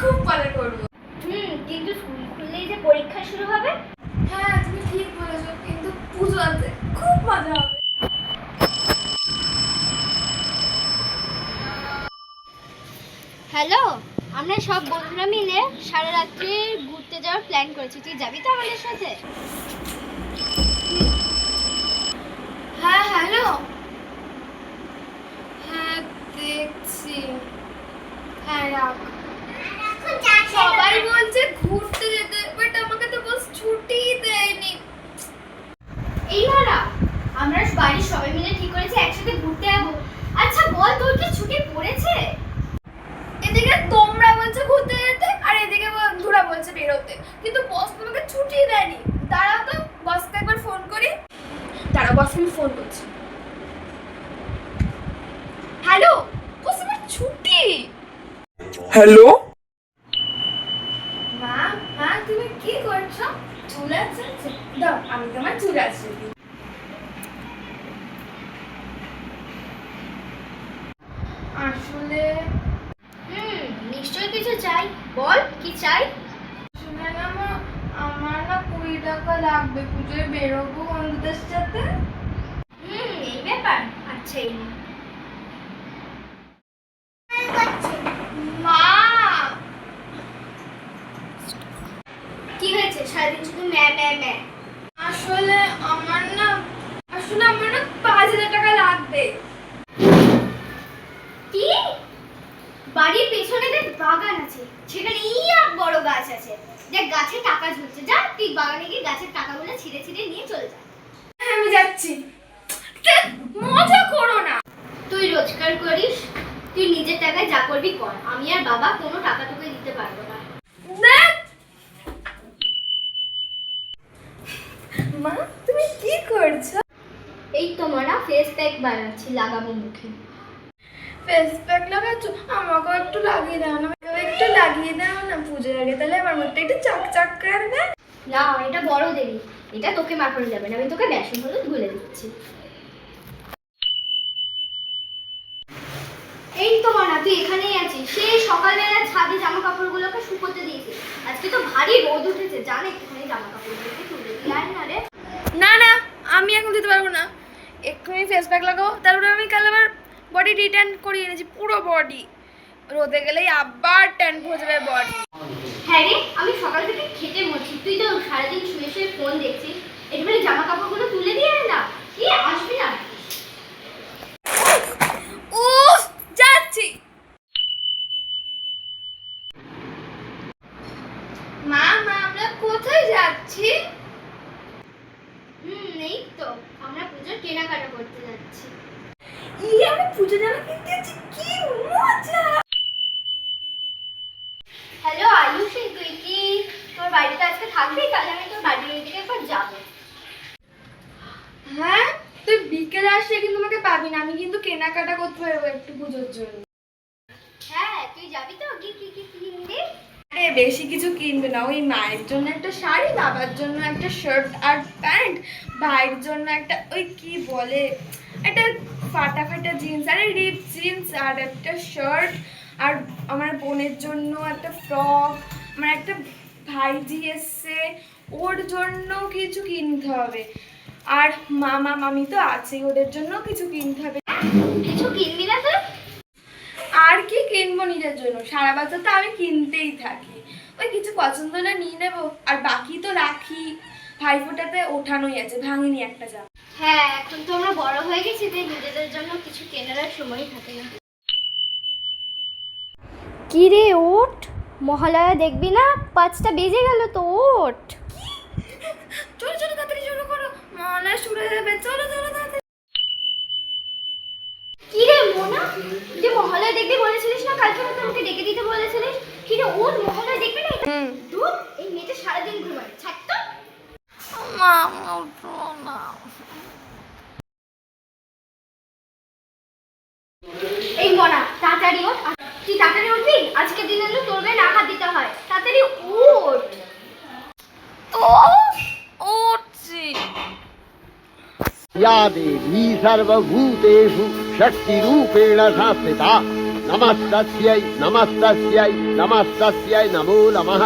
খুব ভালো করব। হুম কিন্তু স্কুল খুললেই যে পরীক্ষা শুরু হবে? হ্যাঁ তুমি ঠিক বলেছ কিন্তু পুজো আছে খুব মজা হবে। হ্যালো আমরা সব বন্ধুরা মিলে সারা রাত্রি ঘুরতে যাওয়ার প্ল্যান করেছি। তুই যাবি তো আমাদের সাথে হ্যাঁ হ্যালো হ্যাঁ দেখছি হ্যাঁ রাখ সবাই বলছে ঘুরতে যেতে বাট আমাকে তো বস ছুটি দেয়নি এই মারা আমরা বাড়ির সবাই মিলে ঠিক করেছি একসাথে ঘুরতে যাব। আচ্ছা বল তোর কি ছুটি পড়েছে? এদিকে তোমরা বলছো ঘুরতে যেতে আর এদিকে বন্ধুরা বলছে বেরোতে। কিন্তু বস তোমাকে ছুটি দেয়নি। দাঁড়াও তো বসকে একবার ফোন করি। দাঁড়াও বসকে আমি ফোন করছি। হ্যালো বস আমার ছুটি। হ্যালো মা মা তুমি কি করছ? চুল আছে? দাও আমি তোমার চুল আছে। আসলে হুম নিশ্চয়ই কিছু চাই। বল কি চাই? আসলে না মা আমার না কুড়ি টাকা লাগবে। পুজোয় বেরোবো বন্ধুদের সাথে? হুম এই ব্যাপার। আচ্ছা এই কি হয়েছে? সারাদিন শুধু ম্যা ম্যা ম্যা। আসলে আমার না আসলে আমার না পাঁচ হাজার টাকা লাগবে কি বাড়ির পেছনে দেখ বাগান আছে সেখানে ইয়া বড় গাছ আছে। দেখ গাছে টাকা ঝুলছে যা তুই বাগানে গিয়ে গাছের টাকাগুলো ছিঁড়ে ছিঁড়ে নিয়ে চলে যা। হ্যাঁ, আমি যাচ্ছি। মজা করো না। তুই রোজগার করিস তুই নিজের টাকায় যা করবি কর। আমি আর বাবা কোনো টাকা তোকে দিতে পারব না। মা তুমি কি করছ? এই তো মারা ফেস প্যাক বানাচ্ছি লাগাবো মুখে। ফেস প্যাক লাগাচ্ছ? আমাকেও একটু লাগিয়ে দাও না আমাকেও একটু লাগিয়ে দাও না। পুজোর আগে তাহলে আমার মুখটা একটু চকচক করবে না এটা বড় দেরি এটা তোকে মাখানো যাবে না আমি তোকে বেসন হলুদ গুলে দিচ্ছি। এই তো মানা তুই এখানেই আছিস। সেই সকালবেলা ছাদে জামা কাপড়গুলোকে শুকোতে দিয়েছি। আজকে তো ভারী রোদ উঠেছে জান একটুখানি জামা কাপড়গুলোকে তুলে দিয়ে আয় না রে। না না আমি এখন দিতে পারব না। এক্ষুনি ফেস প্যাক লাগাবো তারপরে আমি কাল আবার বডি রিটার্ন করিয়ে এনেছি, পুরো বডি রোদে গেলেই আবার ট্যান হয়ে যাবে বডি হ্যাঁ রে, আমি সকাল থেকে খেতে মরছি। তুই তো সারাদিন শুয়ে শুয়ে ফোন দেখছিস। একটুখানি জামা কাপড়গুলো তুলে দিয়ে না। কি আসবি না উফ যাচ্ছি মা মা আমরা কোথায় যাচ্ছি হুম এই তো আমরা পুজোর কেনাকাটা করতে যাচ্ছি ইয়ে আমরা পুজো জামা কিনতে যাচ্ছি কি মজা হ্যালো আয়ুষী তুই কি তোর বাড়িতে আজকে থাকবি? তাহলে আমি তোর বাড়ির দিকে একবার যাব। হ্যাঁ? তুই বিকেলে আসলে কিন্তু আমাকে পাবি না। আমি কিন্তু কেনাকাটা করতে পারব একটু পুজোর জন্য। হ্যাঁ তুই যাবি তো? কি কি কি কিনবি? আরে বেশি কিছু কিনবে না। ওই মায়ের জন্য একটা শাড়ি বাবার জন্য একটা শার্ট আর প্যান্ট ভাইয়ের জন্য একটা ওই কি বলে একটা ফাটা ফাটা জিন্স আরে রিপ জিন্স আর একটা শার্ট আর আমার বোনের জন্য একটা ফ্রক আমার একটা ভাইজি এসছে ওর জন্য কিছু কিনতে হবে। আর মামা মামি তো আছেই ওদের জন্য কিছু কিনতে হবে। কিছু কিনবি না তুই আর কি কিনবো নিজের জন্য? সারা বছর তো আমি কিনতেই থাকি। ওই কিছু পছন্দ না নিয়ে নেব। আর বাকি তো রাখি। ভাইফোঁটাতে ওঠানোই আছে ভাঙিনি একটা যা হ্যাঁ এখন তো আমরা বড় হয়ে গেছি তাই নিজেদের জন্য কিছু কেনার সময় থাকে না। কিরে ওঠ। মহালয়া দেখবি না? পাঁচটা বেজে গেল তো ওঠ। চলো চলো তাড়াতাড়ি শুরু করো। মনে শুরু হয়ে যাবে। চলো চলো তাড়াতাড়ি। কি রে মোনা? যে মহালয়া দেখবি বলেছিলিস না? কালকে রাতে আমাকে ডেকে দিতে বলেছিলিস। কি রে ওর মহালয়া দেখবি না হুম। দূর এই মেয়েটা সারাদিন ঘুমায়। ছাড় তো। মা উঠো না। এই মোনা তাড়াতাড়ি ওঠ। তুই তাড়াতাড়ি উঠবি? আজকে দিনে হলো তোর গায়ে রাখা দিতে হয় তাড়াতাড়ি ওঠ তো উঠছি या देवी सर्वभूतेषु शक्तिरूपेण संस्थिता नमस्तस्यै नमस्तस्यै नमस्तस्यै नमो नमः